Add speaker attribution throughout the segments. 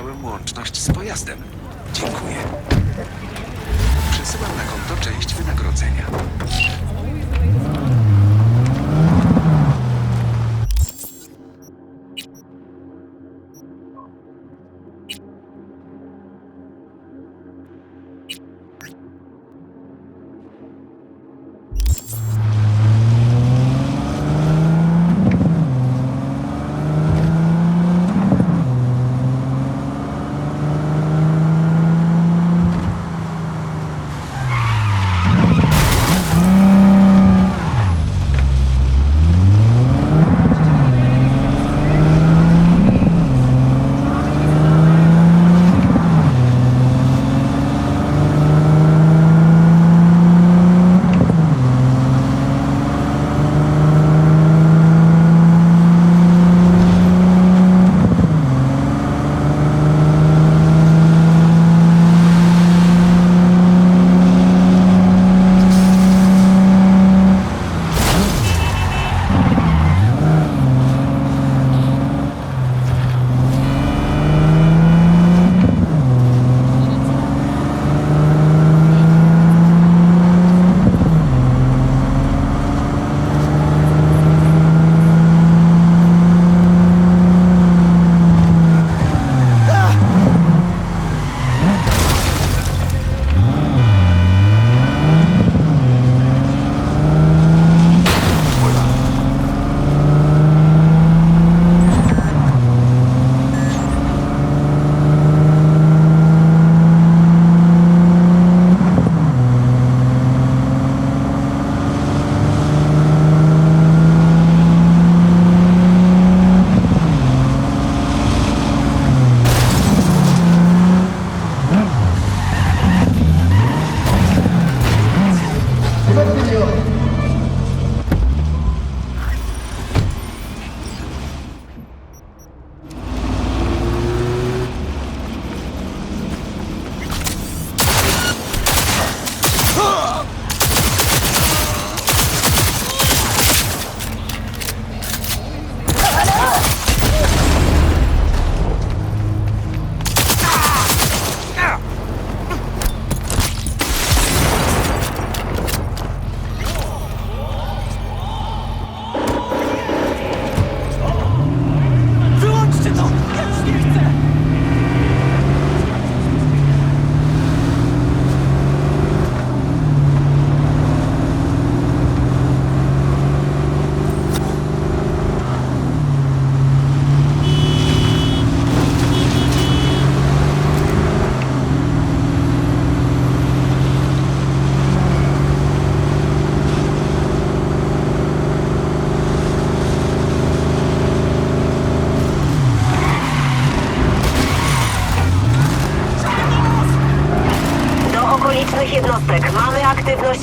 Speaker 1: uzyskałem łączność z pojazdem. Dziękuję. Przesyłam na konto część wynagrodzenia.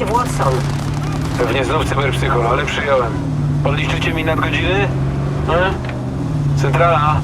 Speaker 2: W Watson.
Speaker 3: Pewnie znów cyberpsychol, ale przyjąłem. Podliczycie mi nadgodziny? E? Centrala?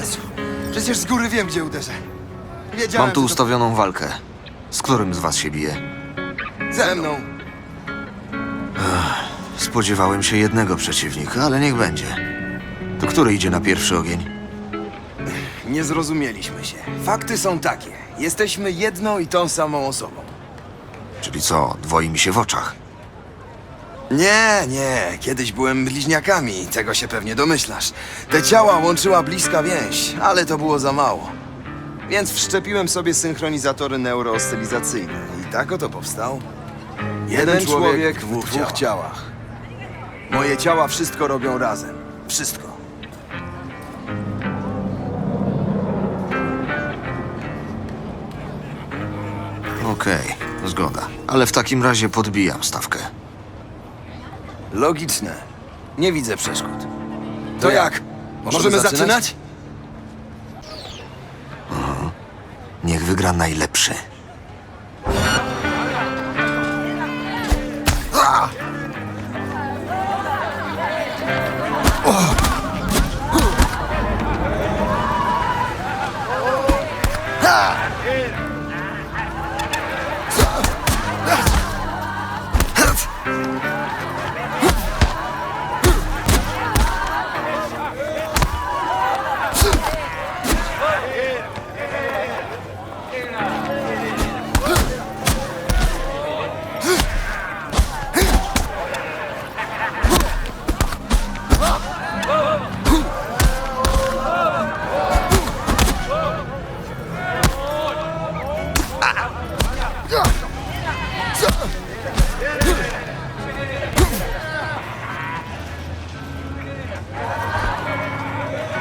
Speaker 4: Sensu. Przecież z góry wiem, gdzie uderzę. Wiedziałem,
Speaker 5: Mam tu
Speaker 4: że
Speaker 5: ustawioną walkę. Z którym z was się bije?
Speaker 4: to ze mną.
Speaker 5: Spodziewałem się jednego przeciwnika, ale niech będzie. To który idzie na pierwszy ogień?
Speaker 4: Nie zrozumieliśmy się. Fakty są takie. Jesteśmy jedną i tą samą osobą.
Speaker 5: Czyli co, dwoi mi się w oczach?
Speaker 4: Nie, nie. Kiedyś byłem bliźniakami. Tego się pewnie domyślasz. Te ciała łączyła bliska więź, ale to było za mało. Więc wszczepiłem sobie synchronizatory neurooscylizacyjne. I tak oto powstał. Jeden, człowiek, w dwóch, ciałach. Moje ciała wszystko robią razem. Wszystko.
Speaker 5: Okej, zgoda. Ale w takim razie podbijam stawkę.
Speaker 4: Logiczne. Nie widzę przeszkód. To jak? Możemy, zaczynać?
Speaker 5: Niech wygra najlepszy.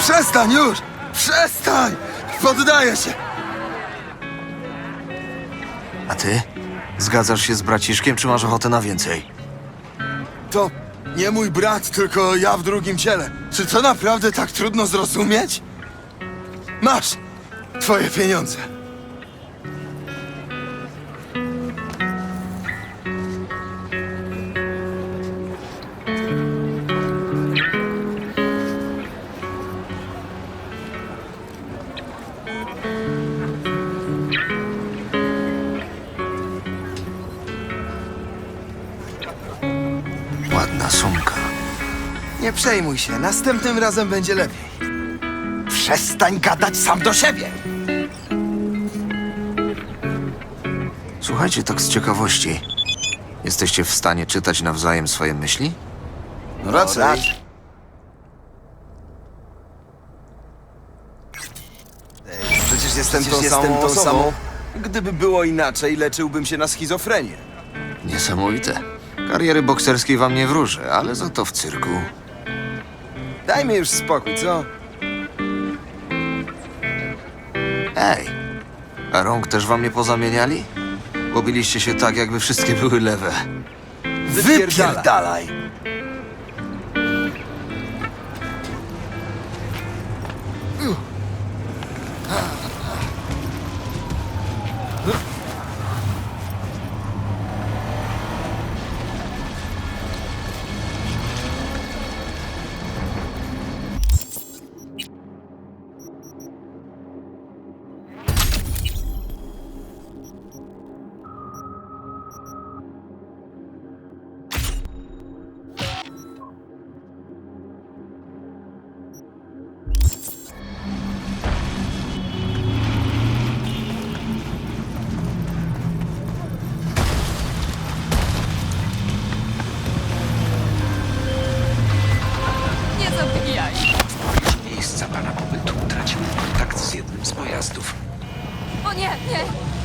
Speaker 4: Przestań już! Przestań! Poddaję się!
Speaker 5: A ty? Zgadzasz się z braciszkiem, czy masz ochotę na więcej?
Speaker 4: To nie mój brat, tylko ja w drugim ciele. Czy to naprawdę tak trudno zrozumieć? Masz twoje pieniądze.
Speaker 5: Ładna sumka.
Speaker 4: Nie przejmuj się, następnym razem będzie lepiej. Przestań gadać sam do siebie!
Speaker 5: Słuchajcie, tak z ciekawości. Jesteście w stanie czytać nawzajem swoje myśli?
Speaker 4: No raczej. Przecież jestem, tą, samą osobą. Gdyby było inaczej, leczyłbym się na schizofrenię.
Speaker 5: Niesamowite. Kariery bokserskiej wam nie wróży, ale za to w cyrku.
Speaker 4: Dajmy już spokój, co?
Speaker 5: Ej, a rąk też wam nie pozamieniali? Bo biliście się tak, jakby wszystkie były lewe.
Speaker 4: Wypierdalaj!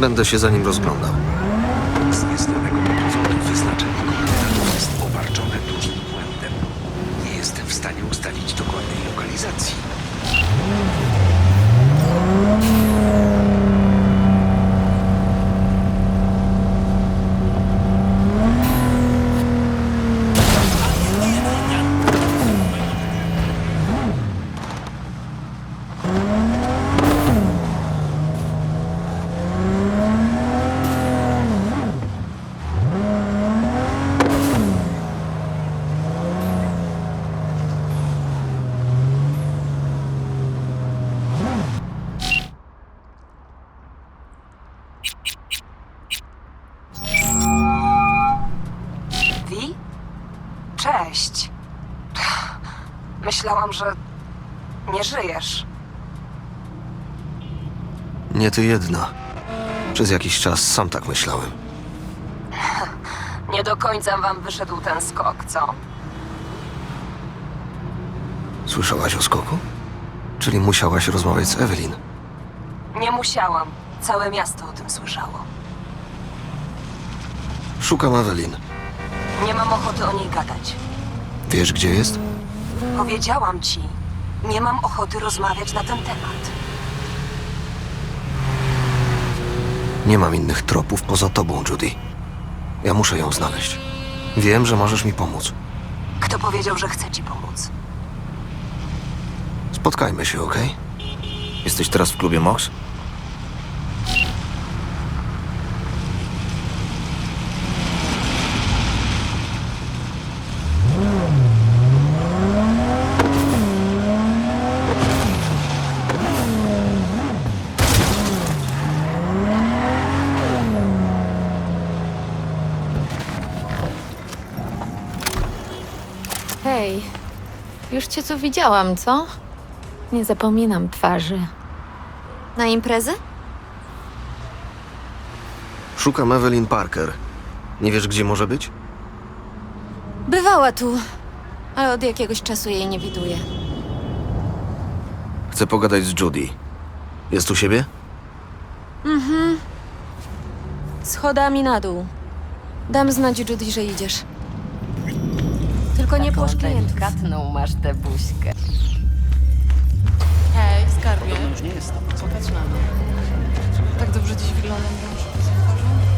Speaker 5: Będę się za nim rozglądał.
Speaker 2: Myślałam, że nie żyjesz.
Speaker 5: Nie ty jedna. Przez jakiś czas sam tak myślałem.
Speaker 2: Nie do końca wam wyszedł ten skok, co?
Speaker 5: Słyszałaś o skoku? Czyli musiałaś rozmawiać z Evelyn.
Speaker 2: Nie musiałam. Całe miasto o tym słyszało.
Speaker 5: Szukam Evelyn.
Speaker 2: Nie mam ochoty o niej gadać.
Speaker 5: Wiesz, gdzie jest?
Speaker 2: Powiedziałam ci, nie mam ochoty rozmawiać na ten temat.
Speaker 5: Nie mam innych tropów poza tobą, Judy. Ja muszę ją znaleźć. Wiem, że możesz mi pomóc.
Speaker 2: Kto powiedział, że chce ci pomóc?
Speaker 5: Spotkajmy się, okej? Jesteś teraz w klubie Mox?
Speaker 6: Hej, tu widziałam, co? Nie zapominam twarzy. Na imprezę?
Speaker 5: Szukam Evelyn Parker. Nie wiesz, gdzie może być?
Speaker 6: Bywała tu, ale od jakiegoś czasu jej nie widuję.
Speaker 5: Chcę pogadać z Judy. Jest u siebie?
Speaker 6: Schodami na dół. Dam znać Judy, że idziesz. Tylko nie płosz klientów.
Speaker 2: delikatną masz tę buźkę.
Speaker 7: Hej, skarbie. już nie jest Popatrz na mnie. Tak dobrze dziś wyglądam, że muszę to zauważyć.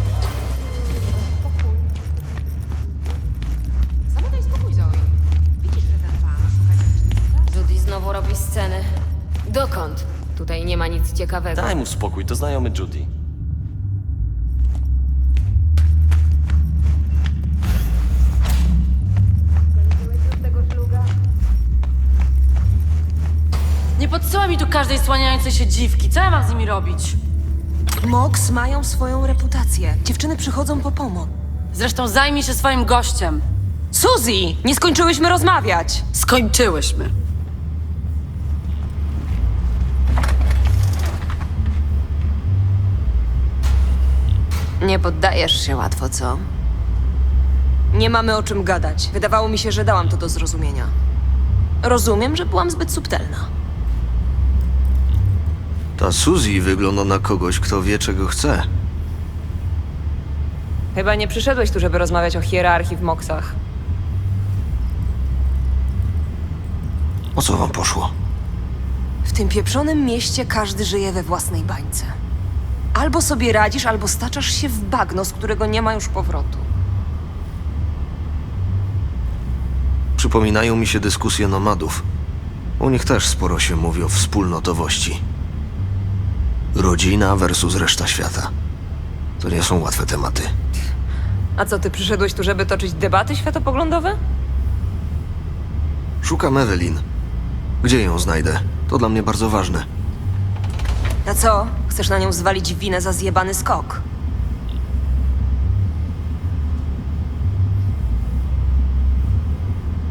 Speaker 7: Zamykaj spokój, Zoe. Widzisz, że ten pan szuka
Speaker 8: Judy znowu robi sceny. Dokąd? Tutaj nie ma nic ciekawego.
Speaker 9: Daj mu spokój, to znajomy Judy.
Speaker 7: Nie podsyła mi tu każdej słaniającej się dziwki. Co ja mam z nimi robić?
Speaker 2: Mox mają swoją reputację. Dziewczyny przychodzą po pomoc.
Speaker 7: Zresztą zajmij się swoim gościem.
Speaker 2: Suzy! Nie skończyłyśmy rozmawiać!
Speaker 7: Skończyłyśmy.
Speaker 2: Nie poddajesz się łatwo, co? Nie mamy o czym gadać. Wydawało mi się, że dałam to do zrozumienia. Rozumiem, że byłam zbyt subtelna.
Speaker 5: Ta Suzy wygląda na kogoś, kto wie, czego chce.
Speaker 2: Chyba nie przyszedłeś tu, żeby rozmawiać o hierarchii w Moksach.
Speaker 5: O co wam poszło?
Speaker 2: W tym pieprzonym mieście każdy żyje we własnej bańce. Albo sobie radzisz, albo staczasz się w bagno, z którego nie ma już powrotu.
Speaker 5: Przypominają mi się dyskusje nomadów. U nich też sporo się mówi o wspólnotowości. Rodzina versus reszta świata. To nie są łatwe tematy.
Speaker 2: A co, ty przyszedłeś tu, żeby toczyć debaty światopoglądowe?
Speaker 5: Szukam Evelyn. Gdzie ją znajdę? To dla mnie bardzo ważne.
Speaker 2: A co? Chcesz na nią zwalić winę za zjebany skok?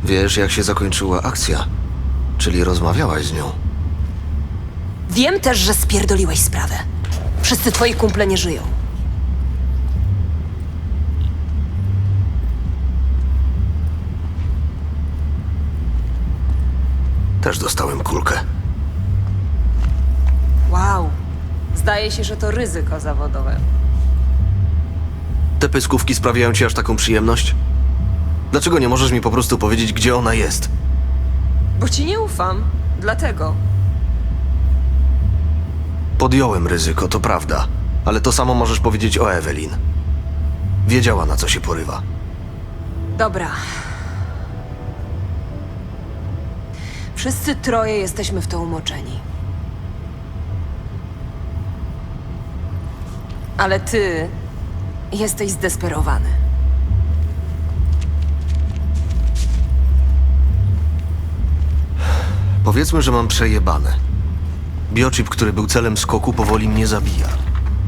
Speaker 5: Wiesz, jak się zakończyła akcja? Czyli rozmawiałaś z nią.
Speaker 2: Wiem też, że spierdoliłeś sprawę. Wszyscy twoi kumple nie żyją.
Speaker 5: Też dostałem kulkę.
Speaker 2: Wow. Zdaje się, że to ryzyko zawodowe.
Speaker 5: Te pyskówki sprawiają ci aż taką przyjemność? Dlaczego nie możesz mi po prostu powiedzieć, gdzie ona jest?
Speaker 2: Bo ci nie ufam. Dlatego.
Speaker 5: Podjąłem ryzyko, to prawda, ale to samo możesz powiedzieć o Evelyn. Wiedziała, na co się porywa.
Speaker 2: Dobra. Wszyscy troje jesteśmy w to umoczeni. Ale ty jesteś zdesperowany.
Speaker 5: Powiedzmy, że mam przejebane. Biochip, który był celem skoku, powoli mnie zabija.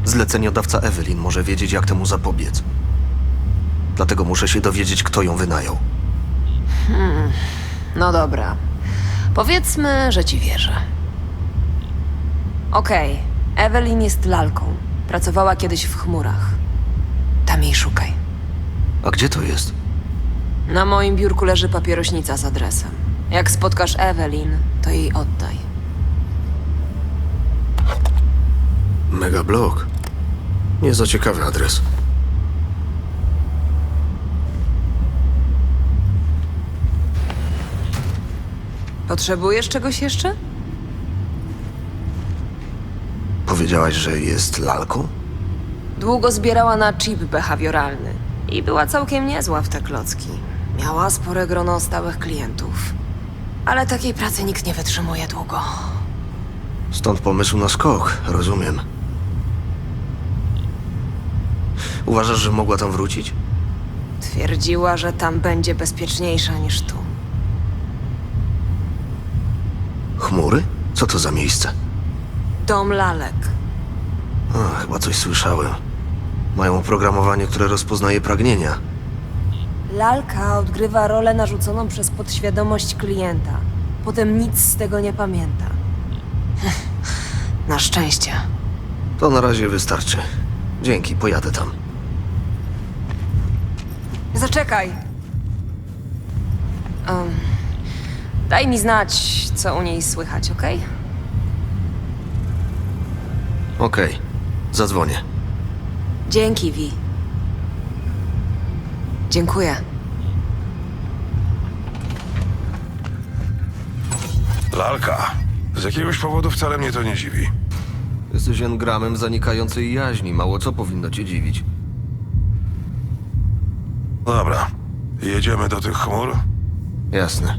Speaker 5: Zleceniodawca Evelyn może wiedzieć, jak temu zapobiec. Dlatego muszę się dowiedzieć, kto ją wynajął.
Speaker 2: No dobra. Powiedzmy, że ci wierzę. Okej, Evelyn jest lalką. Pracowała kiedyś w chmurach. Tam jej szukaj.
Speaker 5: A gdzie to jest?
Speaker 2: Na moim biurku leży papierośnica z adresem. Jak spotkasz Evelyn, to jej oddaj.
Speaker 5: Mega blok. Nie za ciekawy adres.
Speaker 2: Potrzebujesz czegoś jeszcze?
Speaker 5: Powiedziałaś, że jest lalką?
Speaker 2: Długo zbierała na chip behawioralny i była całkiem niezła w te klocki. Miała spore grono stałych klientów. Ale takiej pracy nikt nie wytrzymuje długo.
Speaker 5: Stąd pomysł na skok, rozumiem. Uważasz, że mogła tam wrócić?
Speaker 2: Twierdziła, że tam będzie bezpieczniejsza niż tu.
Speaker 5: Chmury? Co to za miejsce?
Speaker 2: Dom lalek.
Speaker 5: A, chyba coś słyszałem. Mają oprogramowanie, które rozpoznaje pragnienia.
Speaker 2: Lalka odgrywa rolę narzuconą przez podświadomość klienta. Potem nic z tego nie pamięta. Na szczęście.
Speaker 5: To na razie wystarczy. Dzięki, pojadę tam.
Speaker 2: Zaczekaj. Em, daj mi znać, co u niej słychać, okej?
Speaker 5: Okej, zadzwonię.
Speaker 2: Dzięki, Vi. Dziękuję.
Speaker 9: Lalka. Z jakiegoś powodu wcale mnie to nie dziwi.
Speaker 5: Jesteś engramem zanikającej jaźni. Mało co powinno cię dziwić.
Speaker 9: No dobra. Jedziemy do tych chmur?
Speaker 5: Jasne.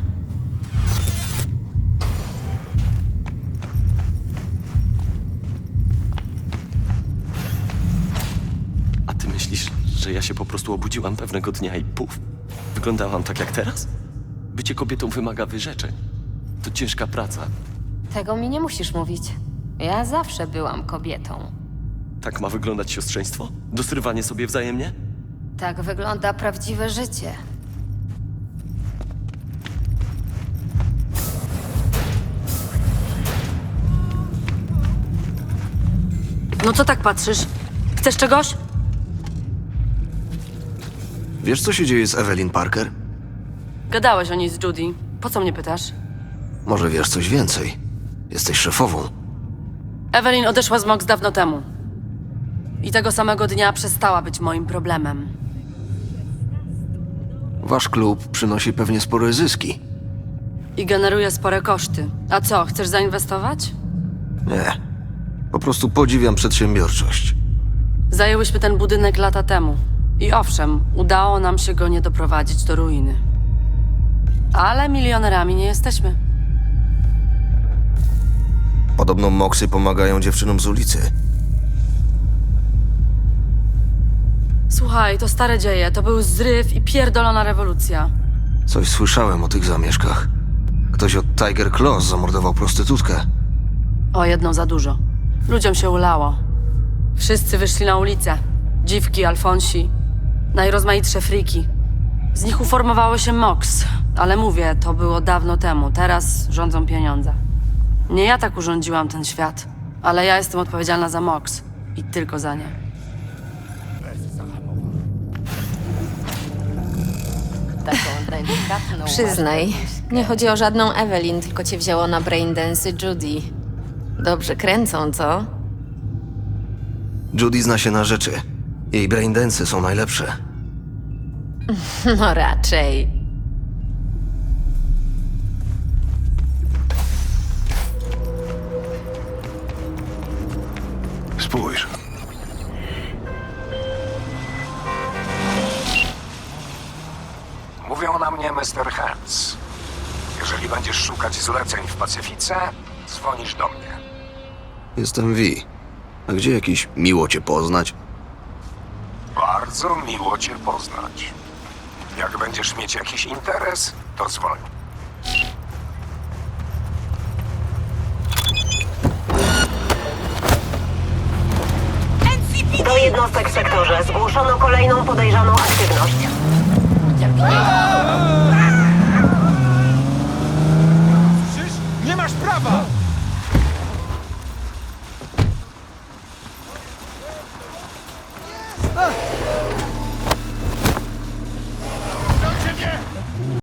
Speaker 10: A ty myślisz, że ja się po prostu obudziłam pewnego dnia i puf, wyglądałam tak jak teraz? Bycie kobietą wymaga wyrzeczeń. To ciężka praca.
Speaker 8: Tego mi nie musisz mówić. Ja zawsze byłam kobietą.
Speaker 10: Tak ma wyglądać siostrzeństwo? Dosrywanie sobie wzajemnie?
Speaker 8: Tak wygląda prawdziwe życie.
Speaker 11: No co tak patrzysz? Chcesz czegoś?
Speaker 5: Wiesz, co się dzieje z Evelyn Parker?
Speaker 11: Gadałeś o niej z Judy. Po co mnie pytasz?
Speaker 5: Może wiesz coś więcej? Jesteś szefową.
Speaker 11: Evelyn odeszła z Mox dawno temu. I tego samego dnia przestała być moim problemem.
Speaker 5: Wasz klub przynosi pewnie spore zyski.
Speaker 11: I generuje spore koszty. A co, chcesz zainwestować?
Speaker 5: Nie. Po prostu podziwiam przedsiębiorczość.
Speaker 11: Zajęłyśmy ten budynek lata temu. I owszem, udało nam się go nie doprowadzić do ruiny. Ale milionerami nie jesteśmy.
Speaker 5: Podobno moksy pomagają dziewczynom z ulicy.
Speaker 11: Słuchaj, to stare dzieje. To był zryw i pierdolona rewolucja.
Speaker 5: Coś słyszałem o tych zamieszkach. Ktoś od Tiger Claws zamordował prostytutkę.
Speaker 11: O, jedną za dużo. Ludziom się ulało. Wszyscy wyszli na ulicę. Dziwki, alfonsi, najrozmaitsze friki. Z nich uformowało się MOX, ale mówię, to było dawno temu. Teraz rządzą pieniądze. Nie ja tak urządziłam ten świat, ale ja jestem odpowiedzialna za MOX. I tylko za nie.
Speaker 6: Przyznaj, nie chodzi o żadną Evelyn, tylko cię wzięło na braindensy Judy. Dobrze kręcą, co?
Speaker 5: Judy zna się na rzeczy. Jej braindensy są najlepsze.
Speaker 6: No raczej.
Speaker 9: Spójrz.
Speaker 1: Mnie Mr. Hands. Jeżeli będziesz szukać zleceń w Pacyfice, dzwonisz do mnie.
Speaker 5: Jestem V. A gdzie jakiś miło cię poznać?
Speaker 1: Bardzo miło cię poznać. Jak będziesz mieć jakiś interes, to dzwoń.
Speaker 12: Do jednostek w sektorze zgłoszono kolejną podejrzaną aktywność.